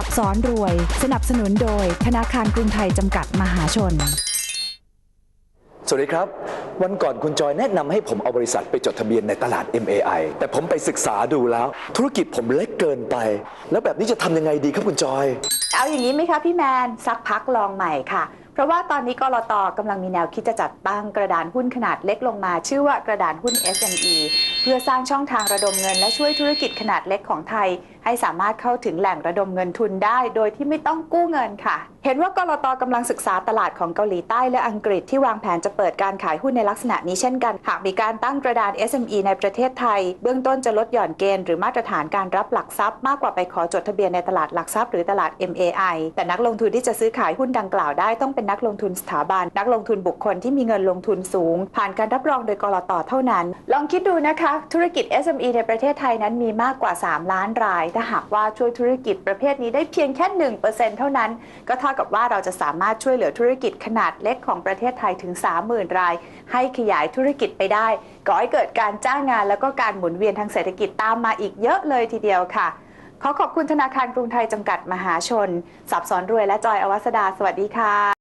สับสอนรวย สนับสนุนโดยธนาคารกรุงไทยจำกัดมหาชน สวัสดีครับ วันก่อนคุณจอยแนะนำให้ผมเอาบริษัทไปจดทะเบียนในตลาด MAI แต่ผมไปศึกษาดูแล้ว ธุรกิจผมเล็กเกินไป แล้วแบบนี้จะทำยังไงดีครับคุณจอย เอาอย่างนี้ไหมคะพี่แมนสักพักลองใหม่ค่ะ เพราะว่าตอนนี้กรตกำลังมีแนวคิดจะจัดตั้งกระดานหุ้นขนาดเล็กลงมา ชื่อว่ากระดานหุ้น SME เพื่อสร้างช่องทางระดมเงิน และช่วยธุรกิจขนาดเล็กของไทย ให้สามารถเข้าถึงแหล่งระดมเงินทุนได้ โดยที่ไม่ต้องกู้เงินค่ะ เห็นว่ากรตกำลังศึกษาตลาดของเกาหลีใต้และอังกฤษที่วางแผนจะเปิดการขายหุ้นในลักษณะนี้เช่นกัน หากมีการตั้งกระดาน SME ในประเทศไทย เบื้องต้นจะลดหย่อนเกณฑ์หรือมาตรฐานการรับหลักทรัพย์มากกว่าไปขอจดทะเบียนในตลาดหลักทรัพย์หรือตลาด MAI แต่นักลงทุนที่จะซื้อขายหุ้นดังกล่าวได้ต้องเป็นนักลงทุนสถาบัน นักลงทุนบุคคลที่มีเงินลงทุนสูง ผ่านการรับรองโดยกรตเท่านั้น ลองคิดดูนะคะธุรกิจ SME ในประเทศไทยนั้นมีมากกว่า 3 ล้านราย ถ้าหากว่าช่วยธุรกิจประเภทนี้ได้เพียงแค่ 1%เท่านั้น ก็เท่ากับว่าเราจะสามารถช่วยเหลือธุรกิจขนาดเล็กของประเทศไทยถึง 30,000 ราย ให้ขยายธุรกิจไปได้ ก่อให้เกิดการจ้างงานแล้วก็การหมุนเวียนทางเศรษฐกิจตามมาอีกเยอะเลยทีเดียวค่ะ ขอขอบคุณธนาคารกรุงไทยจำกัดมหาชน สับสอนรวยและจอยอวัสดา สวัสดีค่ะ